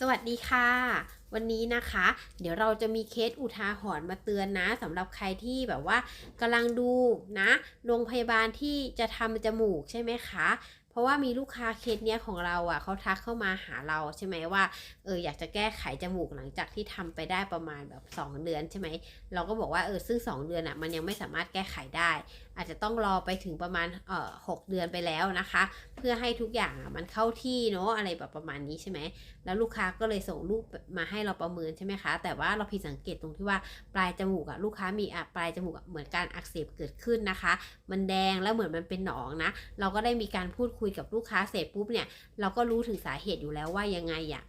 สวัสดีค่ะ วันนี้นะคะ เดี๋ยวเราจะมีเคสอุทาหรณ์มาเตือนนะสำหรับใครที่แบบว่ากำลังดูนะโรงพยาบาลที่จะทำจมูกใช่ไหมคะ เพราะว่ามีลูกค้าเคสเนี้ยของเราอะเขาทักเข้ามาหาเราใช่ไหมว่าเอออยากจะแก้ไขจมูกหลังจากที่ทำไปได้ประมาณแบบ 2 เดือนใช่ไหมเราก็บอกว่าเออซึ่ง 2 เดือนอะมันยังไม่สามารถแก้ไขได้ อาจจะต้องรอไปถึงประมาณเอ่อหกเดือนไปแล้วนะคะ เพื่อให้ทุกอย่างอะมันเข้าที่เนาะอะไรแบบประมาณนี้ใช่ไหมแล้วลูกค้าก็เลยส่งรูปมาให้เราประเมินใช่ไหมคะ แต่ว่าเราผิดสังเกตตรงที่ว่าปลายจมูกอะลูกค้ามีอะปลายจมูกเหมือนการอักเสบเกิดขึ้นนะคะ มันแดงแล้วเหมือนมันเป็นหนองนะ เราก็ได้มีการพูดคุยุยกับลูกค้าเสร็จปุ๊บเนี่ยเราก็รู้ถึงสาเหตุอยู่แล้วว่ายังไงอะ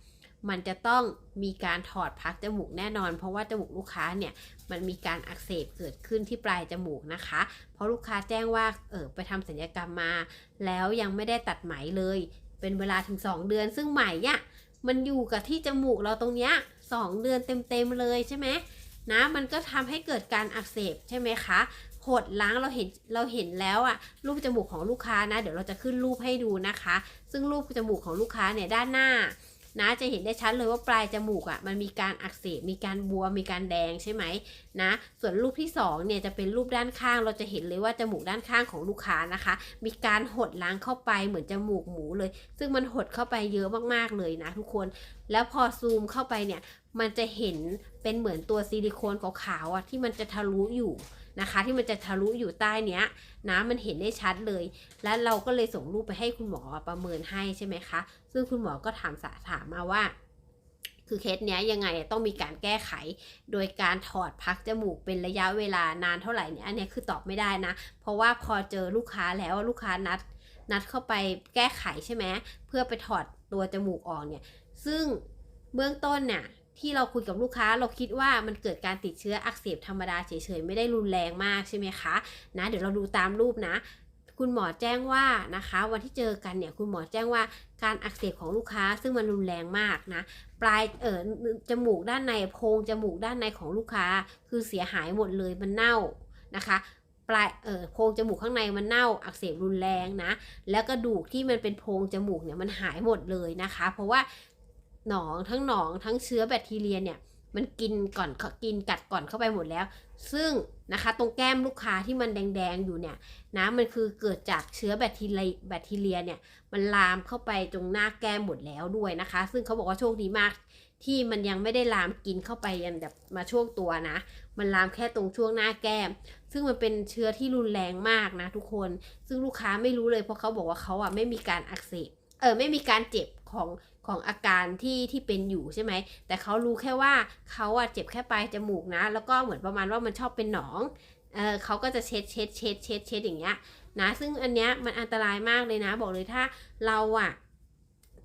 มันจะต้องมีการถอดพักจมูกแน่นอน เพราะว่าจมูกลูกค้าเนี่ยมันมีการอักเสบเกิดขึ้นที่ปลายจมูกนะคะ เพราะลูกค้าแจ้งว่าเออไปทำศัลยกรรมมา แล้วยังไม่ได้ตัดไหมเลย เป็นเวลาถึง 2 เดือน ซึ่งไหมเนี่ยมันอยู่กับที่จมูกเราตรงเนี้ยสองเดือนเต็มๆเลยใช่ไหมนะมันก็ทำให้เกิดการอักเสบใช่ไหมคะ หดล้างเราเห็นเราเห็นแล้วอะรูปจมูกของลูกค้านะ เดี๋ยวเราจะขึ้นรูปให้ดูนะคะ ซึ่งรูปจมูกของลูกค้าเนี่ยด้านหน้านะจะเห็นได้ชัดเลยว่าปลายจมูกอะ่ะมันมีการอักเสบมีการบวมมีการแดงใช่ไหมนะส่วนรูปที่สองเนี่ยจะเป็นรูปด้านข้างเราจะเห็นเลยว่าจมูกด้านข้างของลูกค้านะคะ มีการหดล้างเข้าไปเหมือนจมูกหมูเลย ซึ่งมันหดเข้าไปเยอะมากๆเลยนะทุกคน แล้วพอซูมเข้าไปเนี่ยมันจะเห็นเป็นเหมือนตัวซิลิโคนขาวๆอะที่มันจะทะลุอยู่ นะคะ ที่มันจะทะลุอยู่ใต้เนี้ยนะมันเห็นได้ชัดเลย แล้วเราก็เลยส่งรูปไปให้คุณหมอประเมินให้ใช่ไหมคะ ซึ่งคุณหมอก็ถามสาถามมาว่า คือเคสเนี้ยยังไงต้องมีการแก้ไข โดยการถอดพักจมูกเป็นระยะเวลานานเท่าไหร่เนี่ยอันนี้คือตอบไม่ได้นะ เพราะว่าพอเจอลูกค้าแล้วลูกค้านัด นัดเข้าไปแก้ไขใช่ไหมเพื่อไปถอดตัวจมูกออกเนี่ย ซึ่งเบื้องต้นเนี่ย ที่เราคุยกับลูกค้าเราคิดว่ามันเกิดการติดเชื้ออักเสบธรรมดาเฉยๆ ไม่ได้รุนแรงมากใช่ไหมคะนะเดี๋ยวเราดูตามรูปนะ คุณหมอแจ้งว่านะคะ วันที่เจอกันเนี่ยคุณหมอแจ้งว่าการอักเสบของลูกค้าซึ่งมันรุนแรงมากนะปลายเออจมูกด้านในโพรงจมูกด้านในของลูกค้า คือเสียหายหมดเลยมันเน่านะคะปลายเออโพรงจมูกข้างในมันเน่าอักเสบรุนแรงนะ แล้วกระดูกที่มันเป็นโพรงจมูกเนี่ยมันหายหมดเลยนะคะ เพราะว่า หนองทั้งหนองทั้งเชื้อแบคทีเรียเนี่ยมันกินก่อนกินกัดก่อนเข้าไปหมดแล้ว ซึ่งนะคะตรงแก้มลูกค้าที่มันแดงๆอยู่เนี่ยนะมันคือเกิดจากเชื้อแบคทีเรียแบคทีเรียเนี่ยมันลามเข้าไปตรงหน้าแก้มหมดแล้วด้วยนะคะ ซึ่งเขาบอกว่าโชคดีมาก ที่มันยังไม่ได้ลามกินเข้าไปยันแบบมาช่วงตัวนะ มันลามแค่ตรงช่วงหน้าแก้ม ซึ่งมันเป็นเชื้อที่รุนแรงมากนะทุกคน ซึ่งลูกค้าไม่รู้เลยเพราะเขาบอกว่าเขาอะไม่มีการอักเสบเออไม่มีการเจ็บของ ของอาการที่ที่เป็นอยู่ใช่ไหม แต่เขารู้แค่ว่าเขาอะเจ็บแค่ปลายจมูกนะ แล้วก็เหมือนประมาณว่ามันชอบเป็นหนอง เออเขาก็จะเช็ดเช็ดเช็ดเช็ดเช็ดอย่างเงี้ยนะ ซึ่งอันเนี้ยมันอันตรายมากเลยนะ บอกเลยถ้าเราอะ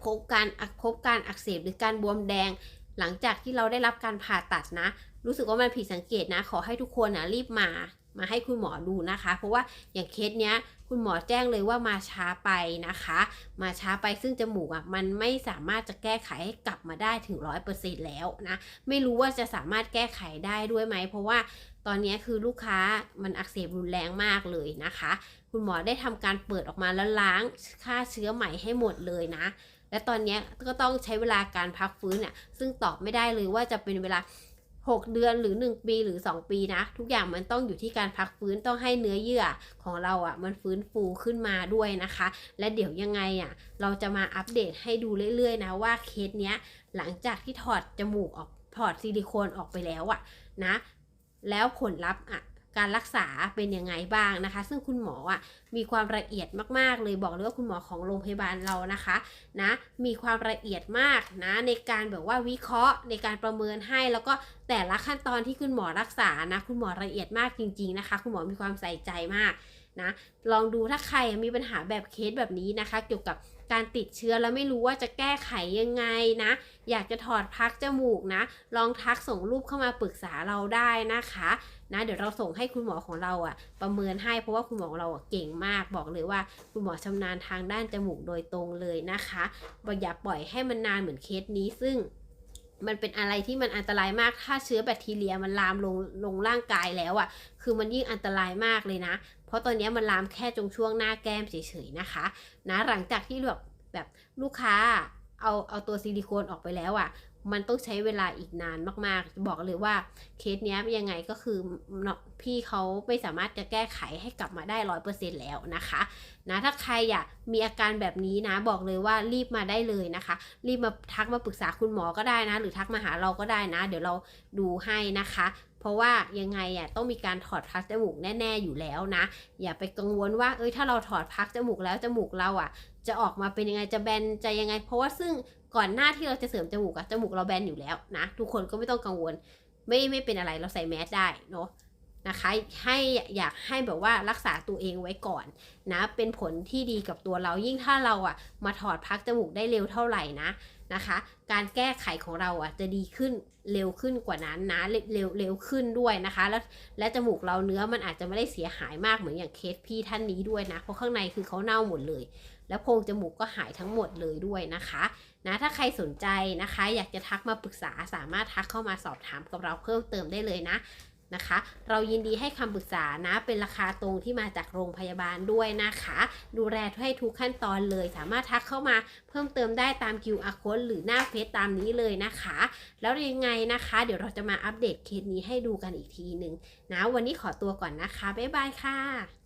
พบการพบการอักเสบหรือการบวมแดง หลังจากที่เราได้รับการผ่าตัดนะ รู้สึกว่ามันผิดสังเกตนะ ขอให้ทุกคนนะรีบมา มาให้คุณหมอดูนะคะ เพราะว่าอย่างเคสเนี้ยคุณหมอแจ้งเลยว่ามาช้าไปนะคะ มาช้าไปซึ่งจมูกอะมันไม่สามารถจะแก้ไขให้กลับมาได้ถึงร้อยเปอร์เซ็นแล้วนะ ไม่รู้ว่าจะสามารถแก้ไขได้ด้วยไหม เพราะว่าตอนนี้คือลูกค้ามันอักเสบรุนแรงมากเลยนะคะ คุณหมอได้ทำการเปิดออกมาแล้วล้างฆ่าเชื้อใหม่ให้หมดเลยนะ และตอนนี้ก็ต้องใช้เวลาการพักฟื้นเนี่ยซึ่งตอบไม่ได้เลยว่าจะเป็นเวลา 6 เดือนหรือ 1 ปีหรือ 2 ปีนะ ทุกอย่างมันต้องอยู่ที่การพักฟื้นต้องให้เนื้อเยื่อของเราอะ่ะมันฟื้นฟูขึ้นมาด้วยนะคะ และเดี๋ยวยังไงอะ่ะเราจะมาอัปเดตให้ดูเรื่อยๆนะว่าเคสเนี้ยหลังจากที่ถอดจมูกออกถอดซิลิโคนออกไปแล้วอะ่ะนะ แล้วผลลัพธ์อะ การรักษาเป็นยังไงบ้างนะคะ ซึ่งคุณหมออะมีความละเอียดมากๆ เลยบอกเลยว่าคุณหมอของโรงพยาบาลเรานะคะนะมีความละเอียดมากนะในการแบบว่าวิเคราะห์ในการประเมินให้ แล้วก็แต่ละขั้นตอนที่คุณหมอรักษานะคุณหมอละเอียดมากจริง ๆนะคะ คุณหมอมีความใส่ใจมากนะลองดูถ้าใครมีปัญหาแบบเคสแบบนี้นะคะ เกี่ยวกับการติดเชื้อแล้วไม่รู้ว่าจะแก้ไขยังไงนะ อยากจะถอดพักจมูกนะ ลองทักส่งรูปเข้ามาปรึกษาเราได้นะคะ นะเดี๋ยวเราส่งให้คุณหมอของเราอะประเมินให้เพราะว่าคุณหมอของเราเก่งมากบอกเลยว่า คุณหมอชำนาญทางด้านจมูกโดยตรงเลยนะคะอย่าปล่อยให้มันนานเหมือนเคสนี้ซึ่งมันเป็นอะไรที่มันอันตรายมาก ถ้าเชื้อแบคทีเรียมันลามลงลงร่างกายแล้วอะ่ะ คือมันยิ่งอันตรายมากเลยนะ เพราะตอนนี้มันลามแค่ตรงช่วงหน้าแก้มเฉยๆนะคะ นะ หลังจากที่แบบแบบลูกค้าเอาเอาตัวซิลิโคนออกไปแล้วอะ่ะ มันต้องใช้เวลาอีกนานมากๆ บอกเลยว่าเคสเนี้ยยังไงก็คือพี่เขาไม่สามารถจะแก้ไขให้กลับมาได้ร้อยเปอร์เซ็นแล้วนะคะนะถ้าใครอยากมีอาการแบบนี้นะบอกเลยว่ารีบมาได้เลยนะคะ รีบมาทักมาปรึกษาคุณหมอก็ได้นะ หรือทักมาหาเราก็ได้นะ เดี๋ยวเราดูให้นะคะ เพราะว่ายังไงอะต้องมีการถอดพักจมูกแน่ ๆอยู่แล้วนะ อย่าไปกังวลว่าเอ้ยถ้าเราถอดพักจมูกแล้วจมูกเราอะจะออกมาเป็นยังไงจะแบนจะยังไง เพราะว่าซึ่ง ก่อนหน้าที่เราจะเสริมจมูกอะจมูกเราแบนอยู่แล้วนะ ทุกคนก็ไม่ต้องกังวล ไม่ไม่เป็นอะไรเราใส่แมสได้เนาะ นะคะ ให้อยากให้แบบว่ารักษาตัวเองไว้ก่อนนะ เป็นผลที่ดีกับตัวเรายิ่งถ้าเราอะมาถอดพักจมูกได้เร็วเท่าไหร่นะนะคะ การแก้ไขของเราอะจะดีขึ้นเร็วขึ้นกว่านั้นนะเร็วเร็วเร็วขึ้นด้วยนะคะ แล้วและจมูกเราเนื้อมันอาจจะไม่ได้เสียหายมากเหมือนอย่างเคสพี่ท่านนี้ด้วยนะ เพราะข้างในคือเขาเน่าหมดเลย แล้วโพรงจมูกก็หายทั้งหมดเลยด้วยนะคะนะถ้าใครสนใจนะคะ อยากจะทักมาปรึกษาสามารถทักเข้ามาสอบถามกับเราเพิ่มเติมได้เลยนะ นะคะ เรายินดีให้คำปรึกษานะ เป็นราคาตรงที่มาจากโรงพยาบาลด้วยนะคะ ดูแลให้ทุกขั้นตอนเลย สามารถทักเข้ามาเพิ่มเติมได้ตาม QR code หรือหน้าเฟซตามนี้เลยนะคะ แล้วยังไงนะคะ เดี๋ยวเราจะมาอัปเดตเคสนี้ให้ดูกันอีกทีหนึ่งนะ วันนี้ขอตัวก่อนนะคะ บ๊ายบายค่ะ